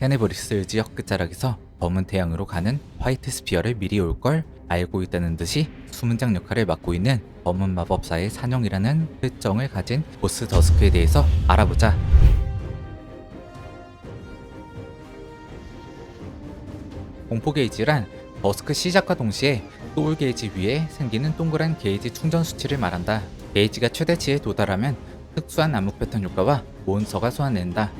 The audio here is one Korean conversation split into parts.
테네브리스 지역 끝자락에서 검은 태양으로 가는 화이트 스피어를 미리 올 걸 알고 있다는 듯이 수문장 역할을 맡고 있는 검은 마법사의 사냥이라는 특정을 가진 보스 더스크에 대해서 알아보자. 공포 게이지란 더스크 시작과 동시에 소울 게이지 위에 생기는 동그란 게이지 충전 수치를 말한다. 게이지가 최대치에 도달하면 특수한 암흑 패턴 효과와 몬스터가 소환된다.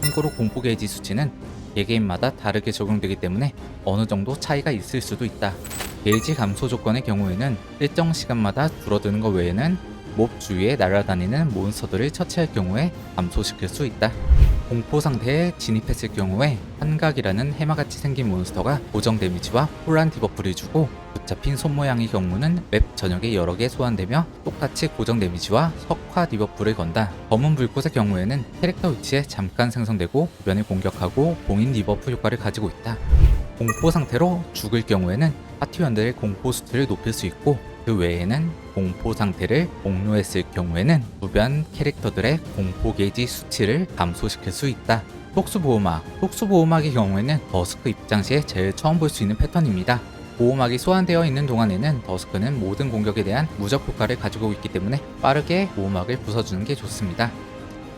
참고로 공포 게이지 수치는 개개인마다 다르게 적용되기 때문에 어느 정도 차이가 있을 수도 있다. 게이지 감소 조건의 경우에는 일정 시간마다 줄어드는 것 외에는 몹 주위에 날아다니는 몬스터들을 처치할 경우에 감소시킬 수 있다. 공포 상태에 진입했을 경우에 한각이라는 해마같이 생긴 몬스터가 고정 데미지와 혼란 디버프를 주고 붙 잡힌 손 모양의 경우는 맵 전역에 여러 개 소환되며 똑같이 고정 데미지와 석화 디버프를 건다. 검은 불꽃의 경우에는 캐릭터 위치에 잠깐 생성되고 주변을 공격하고 봉인 디버프 효과를 가지고 있다. 공포 상태로 죽을 경우에는 파티원들의 공포 수트를 높일 수 있고 그 외에는 공포 상태를 공유했을 경우에는 주변 캐릭터들의 공포 게이지 수치를 감소시킬 수 있다. 속수 보호막. 속수 보호막의 경우에는 더스크 입장 시에 제일 처음 볼 수 있는 패턴입니다. 보호막이 소환되어 있는 동안에는 더스크는 모든 공격에 대한 무적 효과를 가지고 있기 때문에 빠르게 보호막을 부숴주는 게 좋습니다.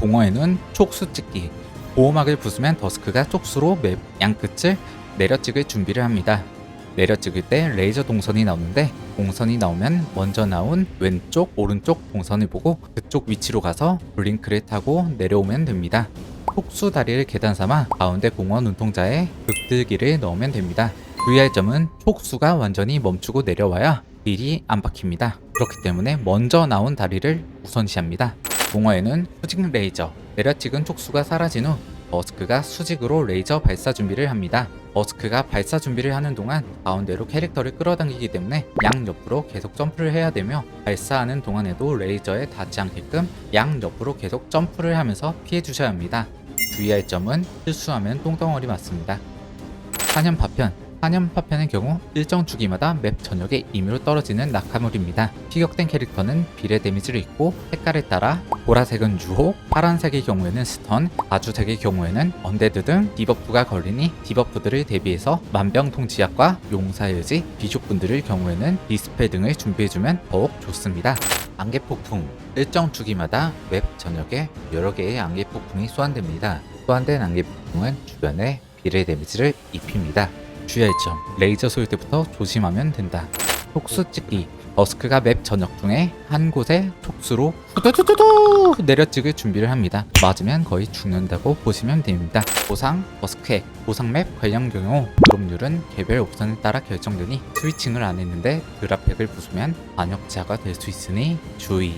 공허에는 촉수 찍기. 보호막을 부수면 더스크가 촉수로 맵 양끝을 내려찍을 준비를 합니다. 내려찍을 때 레이저 동선이 나오는데 동선이 나오면 먼저 나온 왼쪽, 오른쪽 동선을 보고 그쪽 위치로 가서 블링크를 타고 내려오면 됩니다. 촉수 다리를 계단 삼아 가운데 공허 눈동자에 극들기를 넣으면 됩니다. 주의할 점은 촉수가 완전히 멈추고 내려와야 딜이 안 박힙니다. 그렇기 때문에 먼저 나온 다리를 우선시합니다. 공허에는 수직 레이저, 내려찍은 촉수가 사라진 후 버스크가 수직으로 레이저 발사 준비를 합니다. 버스크가 발사 준비를 하는 동안 가운데로 캐릭터를 끌어당기기 때문에 양옆으로 계속 점프를 해야 되며 발사하는 동안에도 레이저에 닿지 않게끔 양옆으로 계속 점프를 하면서 피해 주셔야 합니다. 주의할 점은 실수하면 똥덩어리 맞습니다. 사년 파편 사년 파편의 경우 일정 주기마다 맵 전역에 임의로 떨어지는 낙하물입니다. 피격된 캐릭터는 비례 데미지를 입고 색깔에 따라 보라색은 유혹, 파란색의 경우에는 스턴, 아주색의 경우에는 언데드 등 디버프가 걸리니 디버프들을 대비해서 만병통치약과 용사의지, 비숍분들의 경우에는 디스펠 등을 준비해주면 더욱 좋습니다. 안개폭풍 일정 주기마다 맵 전역에 여러 개의 안개폭풍이 소환됩니다. 소환된 안개폭풍은 주변에 비례 데미지를 입힙니다. 주의할 점 레이저 소일 때부터 조심하면 된다. 촉수 찍기 버스크가 맵 전역 중에 한 곳에 촉수로 후두두두두 내려 찍을 준비를 합니다. 맞으면 거의 죽는다고 보시면 됩니다. 보상, 버스크액, 보상 맵 관련 경우 드롭률은 개별 옵션에 따라 결정되니 스위칭을 안 했는데 드랍팩을 부수면 반역자가 될 수 있으니 주의.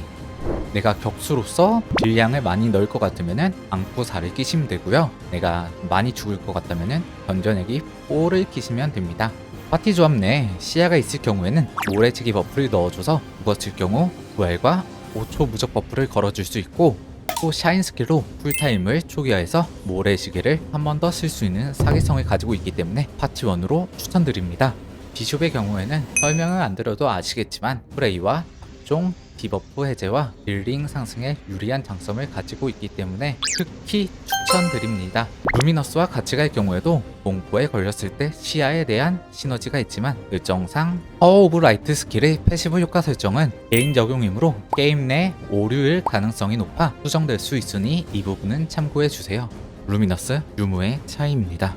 내가 격수로서 딜량을 많이 넣을 것 같으면은 앙구살을 끼시면 되고요. 내가 많이 죽을 것 같다면은 견뎌내기 4를 끼시면 됩니다. 파티 조합 내에 시야가 있을 경우에는 모래치기 버프를 넣어줘서 죽었을 경우 부활과 5초 무적 버프를 걸어줄 수 있고 또 샤인 스킬로 풀타임을 초기화해서 모래시계를 한 번 더 쓸 수 있는 사기성을 가지고 있기 때문에 파티원으로 추천드립니다. 비숍의 경우에는 설명을 안 드려도 아시겠지만 프레이와 각종 디버프 해제와 딜링 상승에 유리한 장점을 가지고 있기 때문에 특히 추천드립니다. 루미너스와 같이 갈 경우에도 공포에 걸렸을 때 시야에 대한 시너지가 있지만 일정상 파워 오브 라이트 스킬의 패시브 효과 설정은 개인 적용이므로 게임 내 오류일 가능성이 높아 수정될 수 있으니 이 부분은 참고해 주세요. 루미너스 유무의 차이입니다.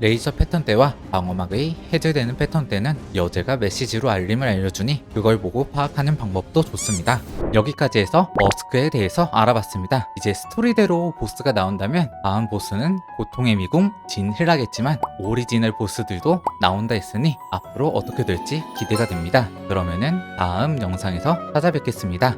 레이저 패턴 때와 방어막의 해제되는 패턴 때는 여제가 메시지로 알림을 알려주니 그걸 보고 파악하는 방법도 좋습니다. 여기까지 해서 머스크에 대해서 알아봤습니다. 이제 스토리대로 보스가 나온다면 다음 보스는 고통의 미궁 진힐라겠지만 오리지널 보스들도 나온다 했으니 앞으로 어떻게 될지 기대가 됩니다. 그러면은 다음 영상에서 찾아뵙겠습니다.